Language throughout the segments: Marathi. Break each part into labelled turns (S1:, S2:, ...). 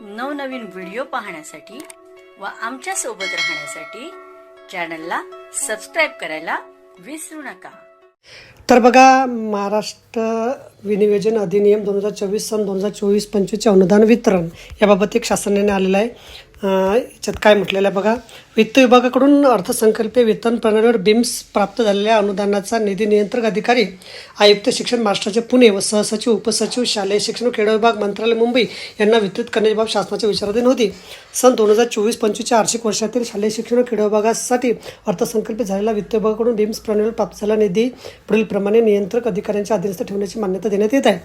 S1: नवनवीन व्हिडिओ पाहण्यासाठी व आमच्यासोबत राहण्यासाठी चॅनलला सबस्क्राईब करायला विसरू नका.
S2: तर बघा महाराष्ट्र विनियोजन अधिनियम दोन हजार चोवीस सन दोन हजार चोवीस पंचवीसचे अनुदान वितरण याबाबत एक शासनाने आलेलं आहे. याच्यात काय म्हटलेलं आहे बघा? वित्त विभागाकडून अर्थसंकल्पीय वेतन प्रणालीवर बिम्स प्राप्त झालेल्या अनुदानाचा निधी नियंत्रक अधिकारी आयुक्त शिक्षण महाराष्ट्राचे पुणे व सहसचिव उपसचिव शालेय शिक्षण व क्रीडा विभाग मंत्रालय मुंबई यांना वितरित करण्याची बाब शासनाच्या विचाराधीन होती. सन दोन हजार चोवीस पंचवीसच्या आर्थिक वर्षातील शालेय शिक्षण व क्रीडा विभागासाठी अर्थसंकल्पित झालेला वित्त विभागाकडून बिम्स प्रणालीवर प्राप्त झालेला निधी पुढीलप्रमाणे नियंत्रक अधिकाऱ्यांच्या अधीनस्थ ठेवण्याची मान्यता देण्यात येत आहे.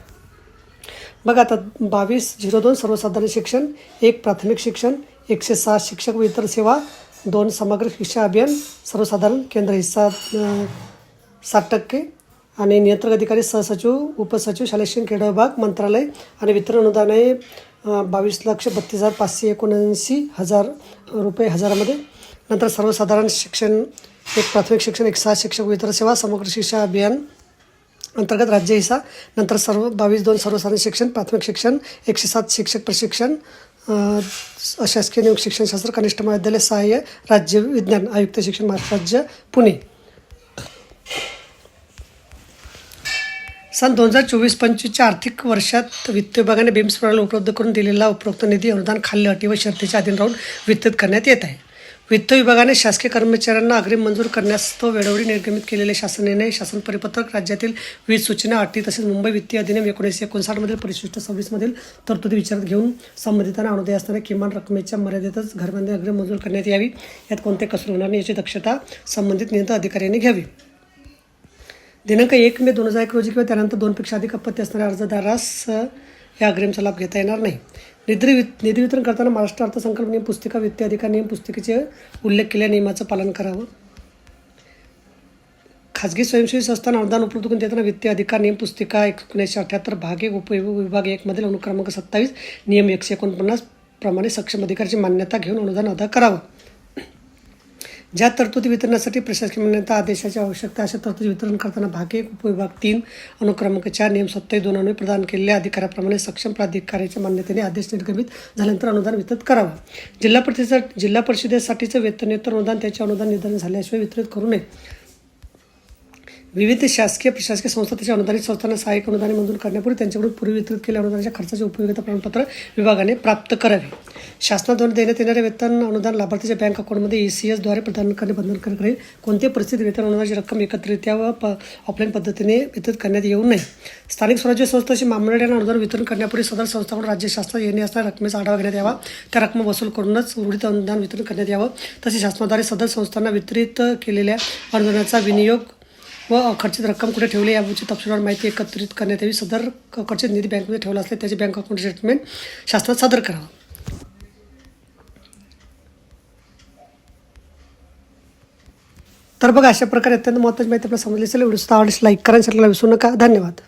S2: बघा आता बावीस झिरो दोन सर्वसाधारण शिक्षण एक प्राथमिक शिक्षण एकशे सहा शिक्षक व इतर सेवा दोन समग्र शिक्षा अभियान सर्वसाधारण केंद्र हिस्सा सात साठ टक्के. आणि नियंत्रक अधिकारी सहसचिव उपसचिव शालेय शिक्षण क्रीडा विभाग मंत्रालय आणि वितरण अनुदान आहे बावीस लक्ष बत्तीस हजार पाचशे एकोणऐंशी हजार रुपये हजारामध्ये. नंतर सर्वसाधारण शिक्षण एक प्राथमिक शिक्षण एक सहा शिक्षक वितर सेवा समग्र शिक्षा अभियान अंतर्गत राज्य हिस्सा. नंतर सर्व बावीस दोन सर्वसाधारण शिक्षण प्राथमिक शिक्षण एकशे सात शिक्षक प्रशिक्षण शासकीय अशासकीय शिक्षणशास्त्र कनिष्ठ महाविद्यालय सहाय्य राज्य विज्ञान आयुक्त शिक्षण महाराष्ट्र राज्य पुणे. सन दोन हजार चोवीस पंचवीसच्या आर्थिक वर्षात वित्त विभागाने बिम्स प्रणाली उपलब्ध करून दिलेला उपरोक्त निधी अनुदान खाल्ल्या अटी व शर्तीच्या अधीन राहून वितरित करण्यात येत आहे. वित्त विभागाने शासकीय कर्मचाऱ्यांना अग्रिम मंजूर करण्यास तो वेळोवेळी निर्गमित केलेले शासन निर्णय शासन परिपत्रक राज्यातील वीज सूचना अटी तसेच मुंबई वित्तीय अधिनियम एकोणीसशे एकोणसाठमधील परिशिष्ट सव्वीसमधील तरतुदी विचारात घेऊन संबंधितांना अनुदय असणाऱ्या किमान रकमेच्या मर्यादेतच घरबांधणी अग्रिम मंजूर करण्यात यावी. यात कोणते कसूर होणार नाही याची दक्षता संबंधित नियंत्रण अधिकाऱ्यांनी घ्यावी. दिनांक एक मे दोन हजार एक रोजी किंवा त्यानंतर दोनपेक्षा अधिक अपत्य असणाऱ्या अर्जदारास या अग्रिमचा लाभ घेता येणार नाही. निधी वित निधी वितरण करताना महाराष्ट्र अर्थसंकल्प नियम पुस्तिका वित्तीय अधिकार नियम पुस्तिकेचे उल्लेख केलेल्या नियमाचं पालन करावं. खाजगी स्वयंसेवी संस्थांना अनुदान उपलब्ध करून देताना वित्तीय अधिकार नियम पुस्तिका एकोणीसशे अठ्याहत्तर भाग एक उपविभाग एकमधील अनुक्रमांक सत्तावीस नियम एकशे एकोणपन्नास प्रमाणे सक्षम अधिकाऱ्याची मान्यता घेऊन अनुदान अदा करावं. ज्या तरतुदी वितरणासाठी प्रशासकीय मान्यता आदेशाची आवश्यकता अशा तरतुदी वितरण करताना भाग एक उपविभाग तीन अनुक्रमांक चार नियम सत्तावीस दोन प्रदान केलेल्या अधिकाराप्रमाणे सक्षम प्राधिकाऱ्याच्या मान्यतेने आदेश निर्गमित झाल्यानंतर अनुदान वितरित करावं. जिल्हा परिषदेसाठी जिल्हा परिषदेसाठीचं वेतनेतर अनुदान त्याचे अनुदान निर्धारण झाल्याशिवाय वितरित करू नये. विविध शासकीय प्रशासकीय संस्था त्याच्या अनुदानित संस्थांना सहाय्यक अनुदाने मंजूर करण्यापूर्वी त्यांच्याकडून पूर्वी वितरित केलेल्या अनुदानाच्या खर्चाचे उपयोगिता प्रमाणपत्र विभागाने प्राप्त करावे. शासनाद्वारे देण्यात येणारे वेतन अनुदान लाभार्थीच्या बँक अकाउंटमध्ये ई सी एसद्वारे प्रदान करणे बंधनकारक राहील कोणत्याही परिस्थितीत वेतन अनुदानाची रक्कम एकत्रित्या व प ऑफलाईन पद्धतीने वितरित करण्यात येऊ नये. स्थानिक स्वराज्य संस्थेची महामंडळाने अनुदान वितरण करण्यापूर्वी सदर संस्थाकडून राज्य शासनात येणे असणाऱ्या रकमेचा आढावा घेण्यात यावा. त्या रक्कम वसूल करूनच उर्वरित अनुदान वितरण करण्यात यावं. तसेच शासनाद्वारे सदर संस्थांना वितरित केलेल्या अनुदानाचा विनियोग व अखर्चित रक्कम कुठे ठेवली याबाबतची तपशीलवार माहिती एकत्रित करण्यात यावी. सदर खर्चित निधी बँकमध्ये ठेवला असल्यास त्याचे बँक अकाउंट स्टेटमेंट शासनात सादर करावं. तर बघा अशा प्रकारे अत्यंत महत्त्वाची माहिती आपल्याला समजली असेल. व्हिडिओ आवडल्यास लाईक करा चॅनलला विसरू नका. धन्यवाद.